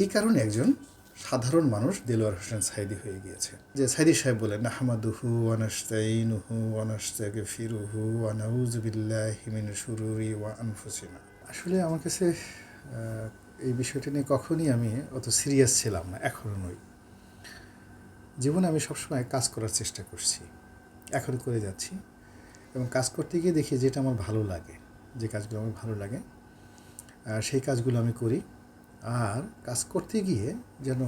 এই কারণে একজন সাধারণ মানুষ দেলোয়ার হোসেন সাইদি হয়ে গিয়েছে। যে সাইদি সাহেব বলেন, নাহমাদুহু ওয়ানাস্তাইনুহু ওয়ানাস্তাকে ফিরুহু ওয়ানাউজুবিল্লাহি মিন শুরুরি ওয়া আনফুসিনা। আসলে আমার কাছে এই বিষয়টা নিয়ে কখনই আমি অত সিরিয়াস ছিলাম না এখনও নই। জীবনে আমি সবসময় কাজ করার চেষ্টা করছি এখনও করে যাচ্ছি এবং কাজ করতে গিয়ে দেখি যেটা আমার ভালো লাগে, যে কাজগুলো আমার ভালো লাগে সেই কাজগুলো আমি করি। আর কাজ করতে গিয়ে যেন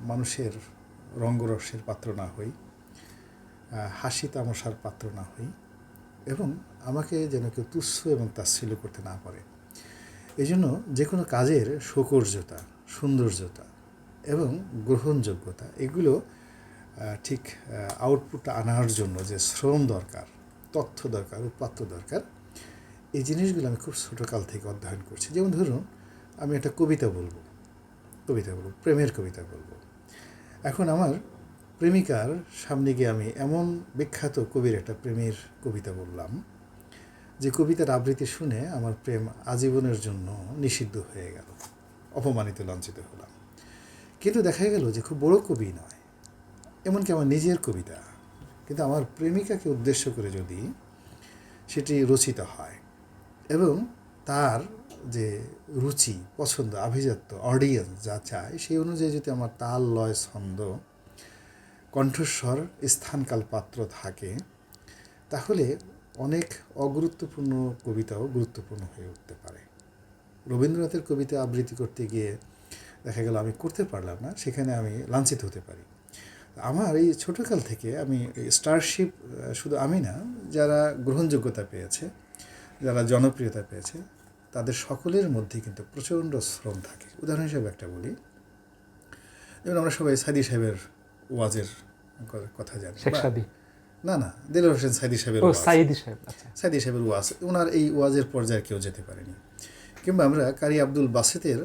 মানুষের রঙ্গরসের পাত্র না হই হাসি তামশার পাত্র না হই এবং আমাকে যেন কেউ তুচ্ছ এবং তাচ্ছিল্য করতে না পারে। এই জন্য যে কোনো কাজের সৌকর্যতা, সৌন্দর্যতা এবং গ্রহণযোগ্যতা এগুলো ঠিক আউটপুটটা আনার জন্য যে শ্রম দরকার, তথ্য দরকার উৎপাত্য দরকার, এই জিনিসগুলো আমি খুব ছোটোকাল থেকে অধ্যয়ন করছি। যেমন ধরুন আমি একটা কবিতা বলব কবিতা বলব, প্রেমের কবিতা বলব। এখন আমার প্রেমিকার সামনে গিয়ে আমি এমন বিখ্যাত কবির একটা প্রেমের কবিতা বললাম, যে কবিতার আবৃত্তি শুনে আমার প্রেম আজীবনের জন্য নিষিদ্ধ হয়ে গেল, অপমানিত, লাঞ্ছিত হলাম। কিন্তু দেখা গেল যে খুব বড় কবি নয়, এমনকি আমার নিজের কবিতা। কিন্তু আমার প্রেমিকাকে উদ্দেশ্য করে যদি সেটি রচিত হয়, এবং তার যে রুচি, পছন্দ, আভিজাত্য অডিয়েন্স যা চায়, সেই অনুযায়ী যদি আমার তাল লয় ছন্দ, কণ্ঠস্বর, স্থানকাল পাত্র থাকে, তাহলে অনেক অগুরুত্বপূর্ণ কবিতাও গুরুত্বপূর্ণ হয়ে উঠতে পারে। রবীন্দ্রনাথের কবিতা আবৃত্তি করতে গিয়ে দেখা গেল আমি করতে পারলাম না, সেখানে আমি লাঞ্ছিত হতে পারি। আমার এই ছোটোকাল থেকে আমি স্টারশিপ শুধু আমি না, যারা গ্রহণযোগ্যতা পেয়েছে, যারা জনপ্রিয়তা পেয়েছে তাদের সকলের মধ্যে কিন্তু প্রচণ্ড শ্রম থাকে। উদাহরণ হিসেবে একটা বলি। যেমন আমরা সবাই সাদি সাহেবের ওয়াজের কথা জানি। না না দিলর হোসেন সাইদি সাহেবের ও ওয়াজ। সাইদি সাহেব আচ্ছা। সাইদি সাহেবের ওয়াজ। ওনার এই ওয়াজের পর্যায়ে কেউ যেতে পারেনি। কিংবা আমরা কারি আব্দুল বাসেতের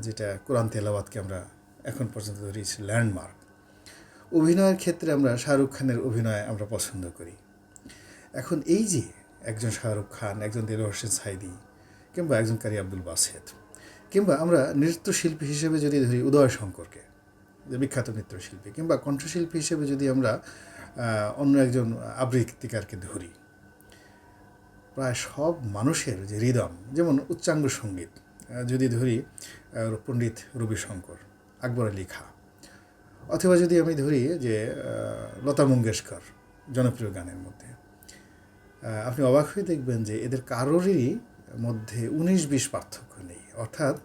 যেটা কোরআন তেলাওয়াতকে আমরা এখন পর্যন্ত ধরেছি ল্যান্ডমার্ক। অভিনয়ের ক্ষেত্রে আমরা শাহরুখ খানের অভিনয় আমরা পছন্দ করি। এখন এই যে একজন শাহরুখ খান একজন দিল হোসেন সাইদি কিংবা একজন কারি আব্দুল বাসেত কিংবা আমরা নৃত্যশিল্পী হিসেবে যদি ধরি উদয় শঙ্করকে, যে বিখ্যাত নৃত্যশিল্পী, কিংবা কণ্ঠশিল্পী হিসেবে যদি আমরা অন্য একজন আবৃত্তিকারকে ধরি, প্রায় সব মানুষের যে হৃদম, যেমন উচ্চাঙ্গ সংগীত যদি ধরি পণ্ডিত রবিশঙ্কর, আকবর আলী খা, অথবা যদি আমি ধরি যে লতা মঙ্গেশকর, জনপ্রিয় গানের মধ্যে আপনি অবাক হয়ে দেখবেন যে এদের কারোরই মধ্যে উনিশ বিশ পার্থক্য নেই। অর্থাৎ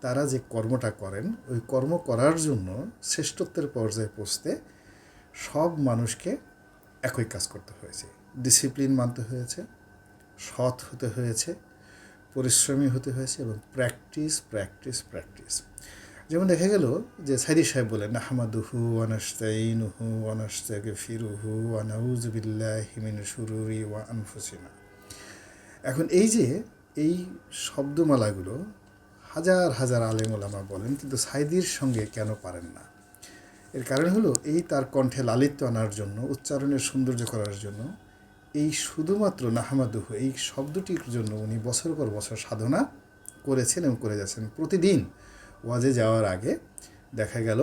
তারা যে কর্মটা করেন, ওই কর্ম করার জন্য শ্রেষ্ঠত্বের পর্যায়ে পৌঁছতে সব মানুষকে একই কাজ করতে হয়েছে। ডিসিপ্লিন মানতে হয়েছে, সৎ হতে হয়েছে, পরিশ্রমী হতে হয়েছে এবং প্র্যাকটিস প্র্যাকটিস প্র্যাকটিস। যেমন দেখা গেল যে সাইদি সাহেব বলেন, নাহমাদুহু ওয়ানাস্তাইনুহু ওয়ানাস্তাকে ফিরুহু ওয়ানাউজুবিল্লাহি মিন শুরুরি ওয়া আনফুসিনা। এখন এই যে এই শব্দমালাগুলো হাজার হাজার আলেম ওলামা বলেন, কিন্তু সাইদির সঙ্গে কেন পারেন না? এর কারণ হলো, এই তার কণ্ঠে লালিত্য আনার জন্য, উচ্চারণের সৌন্দর্য করার জন্য, এই শুধুমাত্র নাহামাদুহু, এই শব্দটির জন্য উনি বছর পর বছর সাধনা করেছেন এবং করে যাচ্ছেন। প্রতিদিন ওয়াজে যাওয়ার আগে দেখা গেল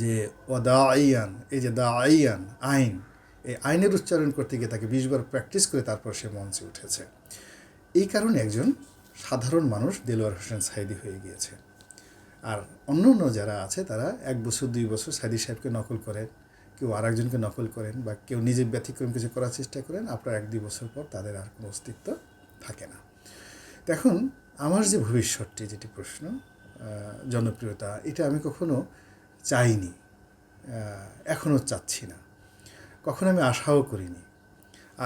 যে ওদা আইয়ান এই যে দা আইয়ান আইন, এই আইনের উচ্চারণ করতে গিয়ে তাকে বিশবার প্র্যাকটিস করে তারপর সে মঞ্চে উঠেছে। এই কারণে একজন সাধারণ মানুষ দেলোয়ার হোসেন সাইদি হয়ে গিয়েছে। আর অন্য অন্য যারা আছে, তারা এক বছর, দুই বছর সাইদি সাহেবকে নকল করেন, কেউ আর একজনকে নকল করেন বা কেউ নিজে ব্যতিক্রম কিছু করার চেষ্টা করেন, আপনার এক, দুই বছর পর তাদের আর কোনো অস্তিত্ব থাকে না। এখন আমার যে ভবিষ্যৎটি, যেটি প্রশ্ন জনপ্রিয়তা, এটা আমি কখনো চাইনি এখনও চাচ্ছি না। কখনো আমি আশাও করিনি।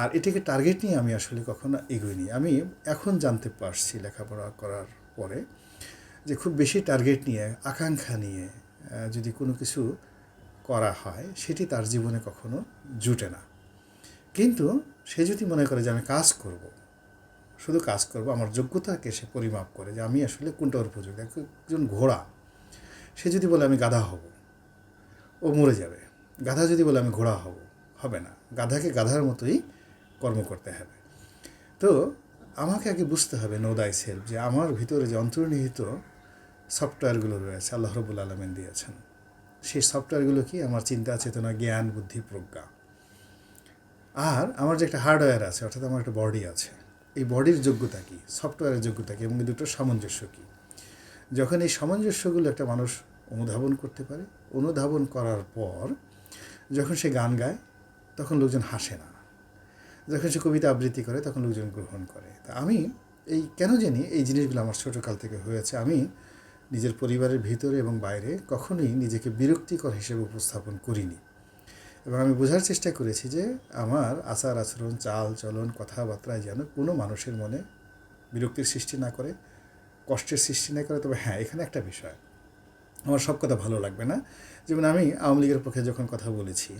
আর এটাকে টার্গেট নিয়ে আমি আসলে কখনো এগোইনি। আমি এখন জানতে পারছি লেখাপড়া করার পরে যে খুব বেশি টার্গেট নিয়ে, আকাঙ্ক্ষা নিয়ে যদি কোনো কিছু করা হয়, সেটি তার জীবনে কখনো জুটে না। কিন্তু সে যদি মনে করে যে আমি কাজ করব, শুধু কাজ করব, আমার যোগ্যতাকে সে পরিমাপ করে যে আমি আসলে কোনটা উপযোগী একজন ঘোড়া, সে যদি বলে আমি গাধা হব, ও মরে যাবে। গাধা যদি বলে আমি ঘোড়া হব, হবে না। গাধাকে গাধার মতোই কর্ম করতে হবে। তো আমাকে আগে বুঝতে হবে নো দাই সেলফ যে আমার ভিতরে যে অন্তর্নিহিত সফটওয়্যারগুলো রয়েছে, আল্লাহ রবুল আলমেন দিয়েছেন। সেই সফটওয়্যারগুলো কি? আমার চিন্তা, চেতনা, জ্ঞান, বুদ্ধি, প্রজ্ঞা। আর আমার যে একটা হার্ডওয়্যার আছে, অর্থাৎ আমার একটা বডি আছে, এই বডির যোগ্যতা কী? সফটওয়্যারের যোগ্যতা কী? এবং এই দুটোর সামঞ্জস্য কী? যখন এই সামঞ্জস্যগুলো একটা মানুষ অনুধাবন করতে পারে, অনুধাবন করার পর যখন সে গান গায়, তখন লোকজন হাসে না। যখন সে কবিতা আবৃত্তি করে, তখন লোকজন গ্রহণ করে। তা আমি এই কেন জানি এই জিনিসগুলো আমার ছোটোকাল থেকে হয়েছে আমি নিজের পরিবারের ভিতরে এবং বাইরে কখনোই নিজেকে বিরক্তিকর হিসেবে উপস্থাপন করিনি। এবং আমি বোঝার চেষ্টা করেছি যে আমার আচার আচরণ, চাল চলন, কথাবার্তায় যেন কোনো মানুষের মনে বিরক্তির সৃষ্টি না করে, কষ্টের সৃষ্টি না করে। তবে হ্যাঁ এখানে একটা বিষয়। আমার সব কথা ভালো লাগবে না। যেমন আমি আওয়ামী লীগের পক্ষে যখন কথা বলেছি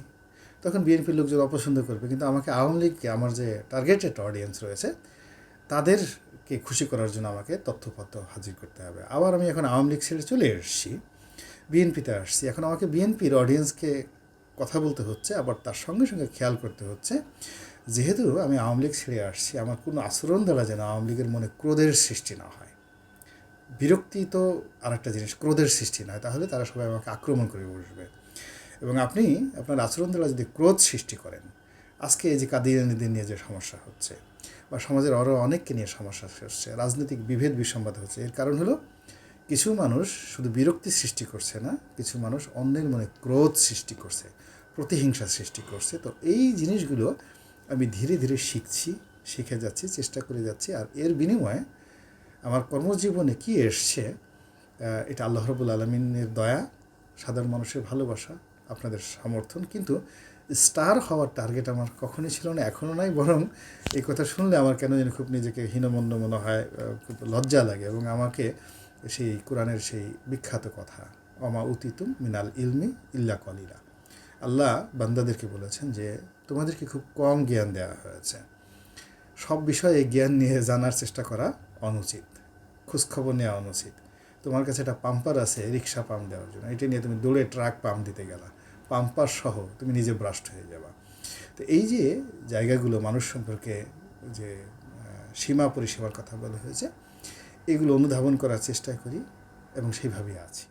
তখন বিএনপির লোকজন অপছন্দ করবে। কিন্তু আমাকে আওয়ামী লীগকে, আমার যে টার্গেটেড অডিয়েন্স রয়েছে, তাদেরকে খুশি করার জন্য আমাকে তথ্যপত্র হাজির করতে হবে। আবার আমি এখন আওয়ামী লীগ ছেড়ে চলে এসেছি, বিএনপিতে আসছি। এখন আমাকে বিএনপির অডিয়েন্সকে কথা বলতে হচ্ছে, আবার তার সঙ্গে সঙ্গে খেয়াল করতে হচ্ছে, যেহেতু আমি আওয়ামী লীগ ছেড়ে আসছি, আমার কোনো আচরণ দ্বারা যেন আওয়ামী লীগের মনে ক্রোধের সৃষ্টি না হয়। বিরক্তি তো আরেকটা জিনিস, ক্রোধের সৃষ্টি নয়, তাহলে তারা সবাই আমাকে আক্রমণ করে বসবে। এবং আপনি আপনার আচরণ দ্বারা যদি ক্রোধ সৃষ্টি করেন, আজকে এই যে কাদিয়ানিদের নিয়ে যে সমস্যা হচ্ছে বা সমাজের আরও অনেককে নিয়ে সমস্যা হচ্ছে, রাজনৈতিক বিভেদ বিসম্বাদ হচ্ছে, এর কারণ হলো কিছু মানুষ শুধু বিরক্তি সৃষ্টি করছে না, কিছু মানুষ অন্যের মনে ক্রোধ সৃষ্টি করছে, প্রতিহিংসা সৃষ্টি করছে। তো এই জিনিসগুলো আমি ধীরে ধীরে শিখছি, শিখে যাচ্ছি, চেষ্টা করে যাচ্ছি আর এর বিনিময়ে আমার কর্মজীবনে কি এসছে এটা আল্লাহ রবুল আলমিনের দয়া, সাধারণ মানুষের ভালোবাসা আপনাদের সমর্থন, কিন্তু স্টার হওয়ার টার্গেট আমার কখনোই ছিল না এখনও নাই, বরং এই কথা শুনলে আমার কেন যেন খুব নিজেকে হীনমন্য মনে হয় খুব লজ্জা লাগে এবং আমাকে সেই কোরআনের সেই বিখ্যাত কথা, অমা উতিতুম মিনাল ইলমি ইল্লা কলিলা। আল্লাহ বান্দাদেরকে বলেছেন যে, তোমাদেরকে খুব কম জ্ঞান দেওয়া হয়েছে। সব বিষয়ে জ্ঞান নিয়ে জানার চেষ্টা করা অনুচিত, খোঁজখবর নেওয়া অনুচিত। তোমার কাছে একটা পাম্পার আছে, রিক্সা পাম্প দেওয়ার জন্য। এটা নিয়ে তুমি দৌড়ে ট্রাক পাম্প দিতে গেলা। পাম্পার সহ তুমি নিজে ব্রাস্ট হয়ে যাবা। তো এই যে জায়গাগুলো মানুষ সম্পর্কে যে সীমা পরিষেবার কথা বলা হয়েছে, এগুলো অনুধাবন করার চেষ্টা করি এবং সেইভাবেই আছি।